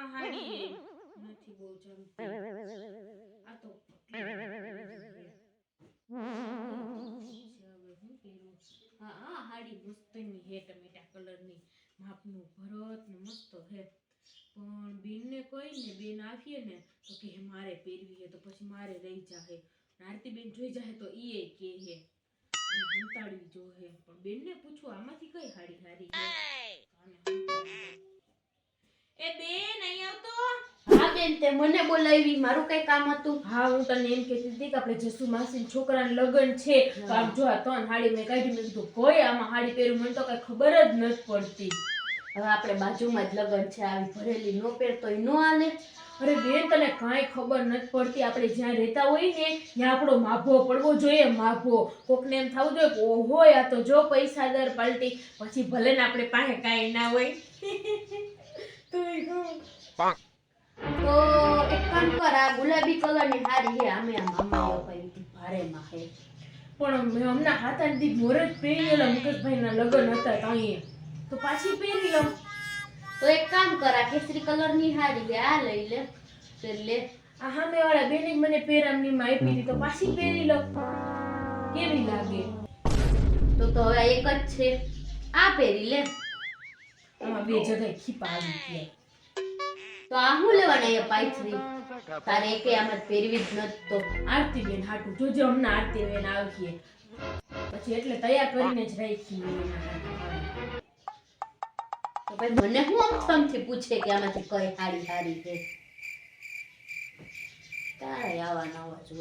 આ હાડી નથી બહુ જમતી. આ તો હવે હું પહેરું હા આ હાડી મસ્તની હે ટમેટા કલરની. માપનું ભરત ને મસ્ત હે. પણ બેનને કોઈ ને બેન આવીએ ને તો કે હે મારે પહેરવી હે તો પછી મારે રહી જાહે. આરતી બેન જોઈ જાહે તો ઈ કે હે. અને હંતાડવી જો હે. પણ બેનને પૂછવું આમાંથી કઈ હાડી હારી હે. એ બેન અહીં આવતો. હા બેન તે મને બોલાવી મારું કઈ કામ હતું. હા હું તને એમ કહેતી હતી કે આપણે જસુ માસી છોકરાના લગ્ન છે. તો આમ જો આ ત્રણ હાડી મેં કાઢી મેં કીધું કોઈ આમાં હાડી પહેરું મને તો કઈ ખબર જ નથી પડતી. હવે આપણે બાજુમાં જ લગ્ન છે આવી ભરેલી નો પહેરતો નો હાલે. અરે બેન તને કાંઈ ખબર નથી પડતી. આપણે જ્યાં રહેતા હોય ને ત્યાં આપણો માભો પડવો જોઈએ માભો. કોકને એમ થવું જોઈએ કે ઓહો આ તો જો પૈસાદાર પાલટી. પછી ભલે ને આપણે પાસે કાંઈ ના હોય. તોય તો એક કામ કર, આ ગુલાબી કલરની હારી હે અમે આ મામાએ અપાવી હતી ભારેમાં હે પણ મેં હમણાં હાથા દી મોરજ પહેરેલા, મુકેશભાઈના લગ્ન હતા તાઈએ તો પાછી પહેરી લઉં. તો એક કામ કર, આ કેસરી કલરની હારી હે આ લઈ લે, તે લે. આ સામે વાળા બેને મને પેરામણીમાં આપી હતી તો પાછી પહેરી લઉં. કેવી લાગે? તો તો હવે એક જ છે. આ પહેરી લે. આમાં બે જગ્યાએ ખીપા આવી તો આ હું લેવાના એ પાયથરી તારે એકે આમાં પહેરવી જ નથી તો આરતી બેન હાટું. જોજો હમણાં આરતી બેન આવીએ પછી એટલે તૈયાર કરીને જ રાખી. તો ભાઈ મને હું અમથમથી પૂછે કે આમાંથી કઈ હારી હારી છે? તારે આવા નવા જ શું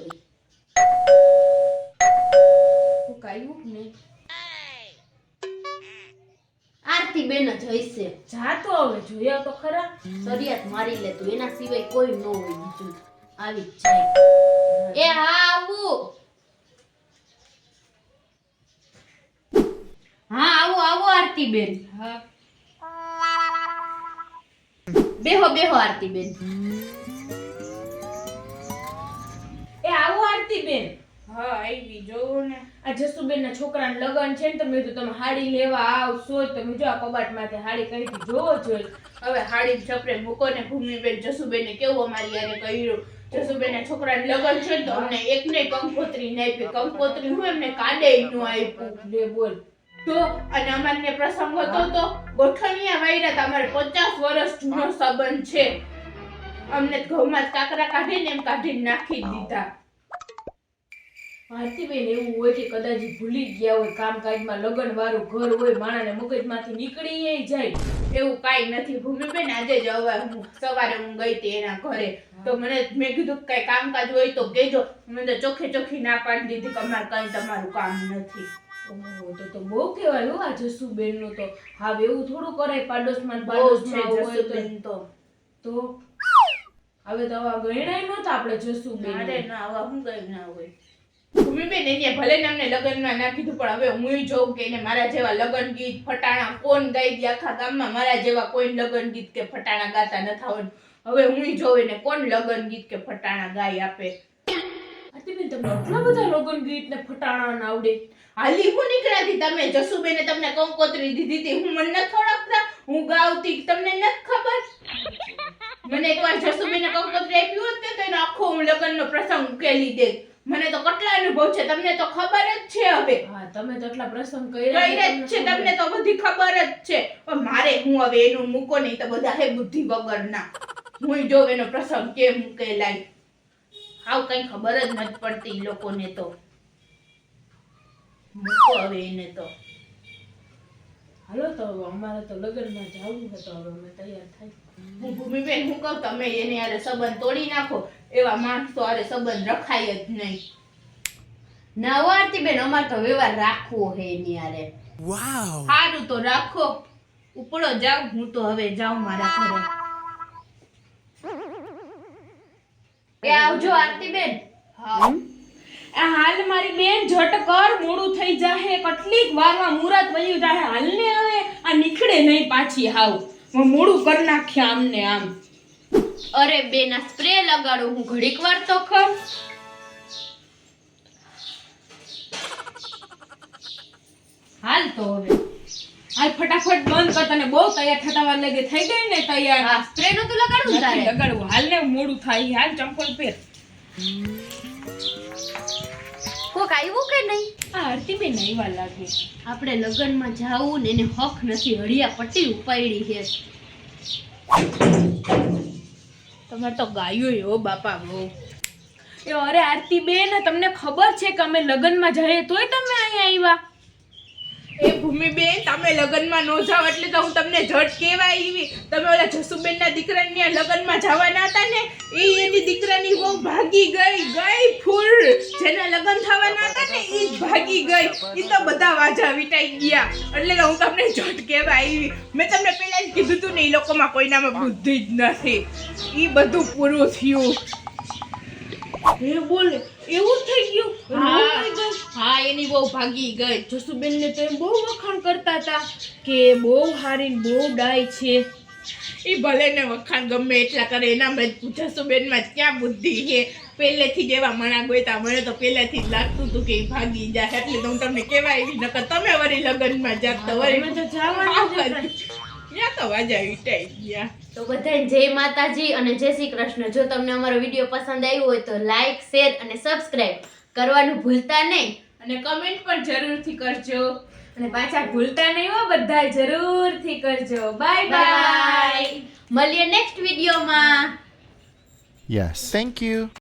હું કાંઈ ને? બેન જ હશે. જા તો હવે જોયા તો ખરા. સરિયાત મારી લે તું એના સિવાય કોઈ ન હોય બીજું. આવી જ જાય એ હા આવું. હા આવો આવો આરતી બેન હા. બેહો બેહો આરતી બેન એ આવો આરતી બેન હા આવી જોઉં ને. આ જસુબેન ના છોકરાના લગ્ન છે ને તમે કીધું તમે હાડી લેવા આવશો તમે જો આ કબાટમાંથી હાડી કઈ જોવો જોઈએ હવે હાડી છપરે મૂકો ને ભૂમિબેન જસુબેને કેવું અમારી યારે કર્યું? જસુબેન છોકરાને લગન છે તો અમને એકને કંકોત્રી નહીં આપી. કંકોત્રી હું એમને કાંડે નું આપ્યું? લે બોલ. તો અને અમારને પ્રસંગ હતો તો ગોઠણિયા વાયરા તમારે પચાસ વર્ષ જૂનો સંબંધ છે. અમને ઘઉંમાં માં કાકરા કાઢીને એમ કાઢીને નાખી દીધા. ભારતીબેન એવું હોય કે કદાચ ભૂલી ગયા હોય કામકાજમાં લગ્ન વાળું ઘર હોય માણાને મગજમાંથી નીકળી જાય. એવું કાંઈ નથી. ભૂમિબેન આજે જ હું સવારે હું ગઈ હતી એના ઘરે. તો મને મેં કીધું કઈ કામકાજ હોય તો કહેજો. મને ચોખ્ખે ચોખ્ખી ના પાડી દીધી કે અમારે કઈ તમારું કામ નથી. ઓહો તો તો બહુ કહેવાય હો આ જસુબેનનું તો. હા એવું થોડું કરાય પાડોશમાં પાડોશમાં હોય તો. તો. હવે તો આવા ગણાય નહોતા આપણે જસુબેન મારે ના આવા હું કઈ ના હોય. ભૂમિબેન એને ભલે ને અમને લગ્નમાં ના કીધું પણ હવે હું જોઉં કે એને મારા જેવા લગ્ન ગીત ફટાણા કોણ ગાઈ દે આખા ગામમાં? મારા જેવા કોઈ લગ્ન ગીત કે ફટાણા ગાતા ન થાવન હવે હું જોઉં એને કોણ લગ્ન ગીત કે ફટાણા ગાઈ આપે. ભારતીબેન તમને આટલા બધા લગ્ન ગીત ને ફટાણા ના આવડે. હાલી હું નીકળ્યાથી તમે? જસુબેને તમને કંકોત્રી દીધી હતી. હું મને નથી ઓળખતા. હું ગાવતી તમને નથી ખબર? મને એકવાર જસુબેને કંકોત્રી આપી હોત ને તો એનો આખો હું લગ્નનો પ્રસંગ ઉકેલી દે મને તો કેટલા અનુભવ છે તમને તો ખબર જ છે હવે. હા તમે તો એટલા પ્રસંગ કર્યા જ છે તમને તો બધી ખબર જ છે. પણ મારે હું હવે એનું મૂકો નહીં તો બધા હે બુદ્ધિ વગરના હું જો એનો પ્રસંગ કેમ મૂકેલાય. હાવ કઈ ખબર જ નથી પડતી લોકોને તો. મૂકો હવે એને તો. હાલો તો અમારે તો લગ્નમાં જવું છે તો હવે અમે તૈયાર થઈ હું ભૂમિબેન હું કહું તમે એને હારે સંબંધ તોડી નાખો. એવા માણસો હારે સંબંધ રખાય જ નહીં. ના આરતી બેન અમારે તો વ્યવહાર રાખવો હે એની હારે. સારું તો રાખો. ઉપડો જાવ હું તો હવે જાઉં મારા ઘરે. એ આવજો આરતી બેન હા આ હાલ મારી બેન જટ કર મોડું થઈ જાહે કેટલીક વારમાં મુરત વયું જાહે. હાલને હવે આ નીકળે નહીં પાછી હાવ. મોડું કરી નાખ્યા આમને આમ. અરે બેન આ સ્પ્રે લગાડું. હું ઘડીક વાર તો ખમ. હાલ તો હવે. હાલ ફટાફટ બંધ કર તને બહુ તૈયાર થતા વાર લાગે. થઈ ગઈ ને તૈયાર? હા સ્પ્રે નું તો લગાડવું તારે. લગાડવું. હાલ ને મોડું થાય. હાલ ચંપલ પહેર. કોક આવ્યું કે નહીં? આ આરતી બેન આવ્યા લાગે. આપણે લગ્નમાં જાવું ને એને હક નથી હળિયા પટ્ટી ઉપાડી છે. તમારે તો ગાયું હો બાપા બહુ. એ અરે આરતી બેન તમને ખબર છે કે અમે લગ્નમાં જઈએ તોય તમે અહીંયા આવ્યા? એ ભૂમિબેન, તમે લગ્નમાં નો જાઓ એટલે તો હું તમને જટ કહેવા આવી તમે ઓલા જસુબેનના દીકરાની લગ્નમાં જવાના હતા ને, એ એની દીકરાની બહુ ભાગી ગઈ ગઈ ફૂલ. જેના લગ્ન થવાના હતા ને, એ ભાગી ગઈ. એ તો બધા વાજા વિટાઈ ગયા. એટલે તો હું તમને જટ કહેવા આવી મેં તમને પહેલા જ કીધું હતું ને એ લોકોમાં કોઈનામાં બુદ્ધિ જ નથી. એ બધું પૂરું થયું. એ બોલે એવું થઈ ગયું? હા. હા એની બહુ ભાગી ગઈ. જસુબેન ને તો એમ બહુ વખાણ કરતા હતા કે બહુ હારી બહુ ડાય છે. એ ભલે ને વખાણ ગમે એટલા કરે એનામાં જ જસુબેનમાં જ ક્યાં બુદ્ધિ છે? પહેલેથી જ એવા મણા ગોતા મને તો પહેલેથી જ લાગતું હતું કે એ ભાગી જાય. એટલે તો હું તમને કેવાય નકર તમે વળી લગ્નમાં જાત તો જવાના તો બધાને જય માતાજી અને જય શ્રી કૃષ્ણ. જો તમને અમારો વીડિયો પસંદ આવ્યો હોય તો લાઈક શેર અને સબસ્ક્રાઇબ કરવાનું ભૂલતા નહીં. અને કમેન્ટ પણ જરૂરથી કરજો. અને પાછા ભૂલતા નહીં હો બધા જરૂરથી કરજો. બાય બાય મળીએ નેક્સ્ટ વિડીયોમાં. Yes thank you.